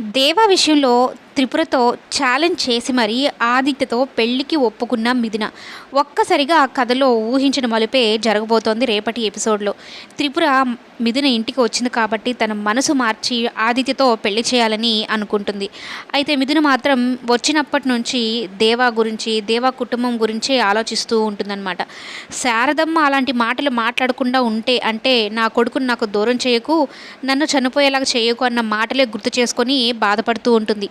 దేవ విషయంలో త్రిపురతో ఛాలెంజ్ చేసి మరీ ఆదిత్యతో పెళ్ళికి ఒప్పుకున్న మిథున. ఒక్కసారిగా ఆ కథలో ఊహించిన మలుపే జరగబోతోంది రేపటి ఎపిసోడ్లో. త్రిపుర మిథున ఇంటికి వచ్చింది కాబట్టి తన మనసు మార్చి ఆదిత్యతో పెళ్ళి చేయాలని అనుకుంటుంది. అయితే మిథున మాత్రం వచ్చినప్పటి నుంచి దేవా గురించి దేవా కుటుంబం గురించే ఆలోచిస్తూ ఉంటుందన్నమాట. శారదమ్మ అలాంటి మాటలు మాట్లాడకుండా ఉంటే అంటే నా కొడుకుని నాకు దూరం చేయకు నన్ను చనిపోయేలాగా చేయకు అన్న మాటలే గుర్తు చేసుకొని బాధపడుతూ ఉంటుంది.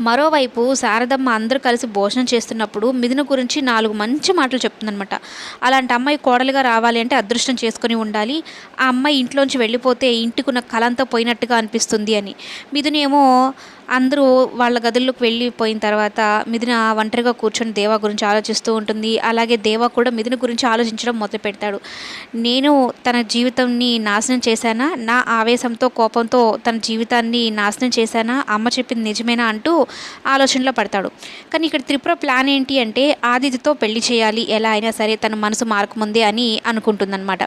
మరోవైపు శారదమ్మ అందరూ కలిసి భోజనం చేస్తున్నప్పుడు మిథున గురించి నాలుగు మంచి మాటలు చెప్తుందనమాట అలాంటి అమ్మాయి కోడలుగా రావాలి అంటే అదృష్టం చేసుకొని ఉండాలి. ఆ అమ్మాయి ఇంట్లోంచి వెళ్ళిపోతే ఇంటికున్న కలంతా పోయినట్టుగా అనిపిస్తుంది అని. మిథునేమో అందరూ వాళ్ళ గదుల్లోకి వెళ్ళిపోయిన తర్వాత మిథున ఒంటరిగా కూర్చొని దేవా గురించి ఆలోచిస్తూ ఉంటుంది. అలాగే దేవా కూడా మిథున గురించి ఆలోచించడం మొదలు పెడతాడు. నేను తన జీవితాన్ని నాశనం చేశానా? నా ఆవేశంతో కోపంతో తన జీవితాన్ని నాశనం చేశానా? అమ్మ చెప్పింది నిజమేనా అంటూ ఆలోచనలో పడతాడు. కానీ ఇక్కడ త్రిపుర ప్లాన్ ఏంటి అంటే ఆదిత్యతో పెళ్ళి చేయాలి. ఎలా అయినా సరే తన మనసు మారకముందే అని అనుకుంటుందన్నమాట.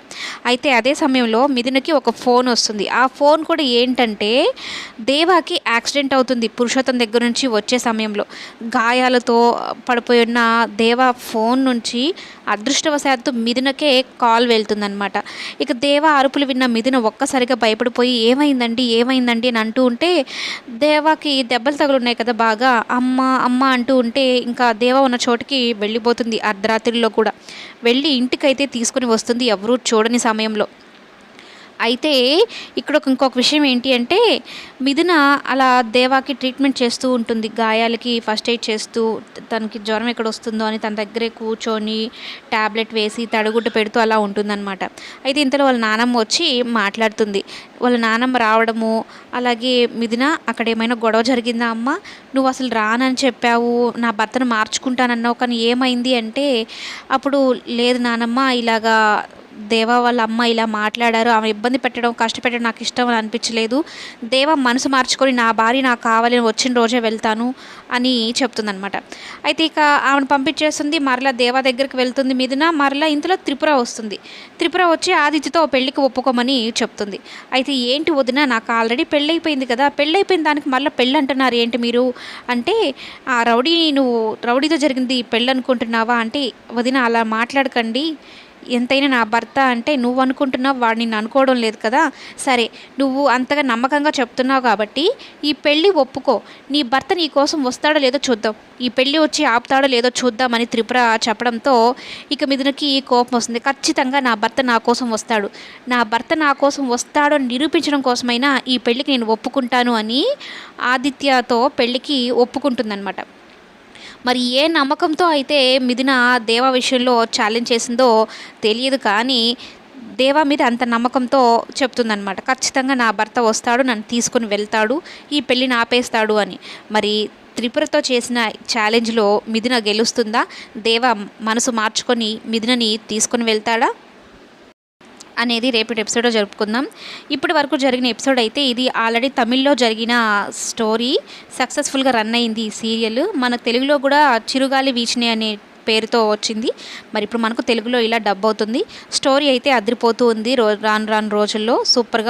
అయితే అదే సమయంలో మిథునకి ఒక ఫోన్ వస్తుంది. ఆ ఫోన్ కూడా ఏంటంటే దేవాకి యాక్సిడెంట్ అవుతుంది పురుషోత్తం దగ్గర నుంచి వచ్చే సమయంలో గాయాలతో పడిపోయి ఉన్న దేవా ఫోన్ నుంచి అదృష్టవశాత్తు మిథునకే కాల్ వెళ్తుందనమాట ఇక దేవ అరుపులు విన్న మిథున ఒక్కసారిగా భయపడిపోయి ఏమైందండి? ఏమైందండి? అని అంటూ ఉంటే దేవాకి దెబ్బలు తగులున్నాయి కదా బాగా. అమ్మ అమ్మ అంటూ ఉంటే ఇంకా దేవ ఉన్న చోటికి వెళ్ళిపోతుంది అర్ధరాత్రిలో కూడా. వెళ్ళి ఇంటికైతే తీసుకుని వస్తుంది ఎవరూ చూడని సమయంలో. అయితే ఇక్కడ ఒక ఇంకొక విషయం ఏంటి అంటే మిథున అలా దేవాకి ట్రీట్మెంట్ చేస్తూ ఉంటుంది. గాయాలకి ఫస్ట్ ఎయిడ్ చేస్తూ తనకి జ్వరం ఎక్కడ వస్తుందో అని తన దగ్గరే కూర్చొని ట్యాబ్లెట్ వేసి తడుగుడ్డ పెడుతూ అలా ఉంటుందన్నమాట. అయితే ఇంతలో వాళ్ళ నానమ్మ వచ్చి మాట్లాడుతుంది. వాళ్ళ నానమ్మ రావడము అలాగే మిథున అక్కడ ఏమైనా గొడవ జరిగిందా అమ్మ? నువ్వు అసలు రానని చెప్పావు నా భర్తను మార్చుకుంటానన్నావు కానీ ఏమైంది అంటే అప్పుడు లేదు నానమ్మ ఇలాగా దేవా వాళ్ళ అమ్మ ఇలా మాట్లాడారు ఆమె ఇబ్బంది పెట్టడం కష్టపెట్టడం నాకు ఇష్టం అని అనిపించలేదు. దేవ మనసు మార్చుకొని నా భార్య నాకు కావాలని వచ్చిన రోజే వెళ్తాను అని చెప్తుందనమాట అయితే ఇక ఆమెను పంపించేస్తుంది మరలా దేవా దగ్గరికి వెళ్తుంది మీదన మరలా ఇంతలో త్రిపుర వస్తుంది. త్రిపుర వచ్చి ఆదిత్యతో పెళ్ళికి ఒప్పుకోమని చెప్తుంది. అయితే ఏంటి వదిన నాకు ఆల్రెడీ పెళ్ళైపోయింది కదా పెళ్ళైపోయిన దానికి మళ్ళీ పెళ్ళి అంటున్నారు ఏంటి మీరు? అంటే ఆ రౌడీ నువ్వు రౌడీతో జరిగింది పెళ్ళి అనుకుంటున్నావా అంటే వదిన అలా మాట్లాడకండి ఎంతైనా నా భర్త అంటే నువ్వు అనుకుంటున్నావు వాడు నిన్ను అనుకోవడం లేదు కదా. సరే నువ్వు అంతగా నమ్మకంగా చెప్తున్నావు కాబట్టి ఈ పెళ్ళి ఒప్పుకో. నీ భర్త నీ కోసం వస్తాడో లేదో చూద్దాం. ఈ పెళ్ళి వచ్చి ఆపుతాడో లేదో చూద్దామని త్రిపుర చెప్పడంతో ఇక మిథునకి కోపం వస్తుంది. ఖచ్చితంగా నా భర్త నా కోసం వస్తాడు. నా భర్త నా కోసం వస్తాడో అని నిరూపించడం కోసమైనా ఈ పెళ్ళికి నేను ఒప్పుకుంటాను అని ఆదిత్యతో పెళ్ళికి ఒప్పుకుంటుందన్నమాట. మరి ఏ నమ్మకంతో అయితే మిథున దేవ విషయంలో ఛాలెంజ్ చేసిందో తెలియదు కానీ దేవా మీద అంత నమ్మకంతో చెప్తుందనమాట ఖచ్చితంగా నా భర్త వస్తాడు నన్ను తీసుకుని వెళ్తాడు ఈ పెళ్ళిని ఆపేస్తాడు అని. మరి త్రిపురతో చేసిన ఛాలెంజ్లో మిథున గెలుస్తుందా? దేవ మనసు మార్చుకొని మిథునని తీసుకుని వెళ్తాడా? అనేది రేపటి ఎపిసోడ్లో జరుపుకుందాం. ఇప్పటి వరకు జరిగిన ఎపిసోడ్ అయితే ఇది ఆల్రెడీ తమిళ్ళో జరిగిన స్టోరీ సక్సెస్ఫుల్గా రన్ అయింది ఈ సీరియల్ మన తెలుగులో కూడా చిరుగాలి వీచిని అనే పేరుతో వచ్చింది. మరి ఇప్పుడు మనకు తెలుగులో ఇలా డబ్ అవుతుంది. స్టోరీ అయితే అదిరిపోతూ ఉంది రో రాను రాను రోజుల్లో. సూపర్గా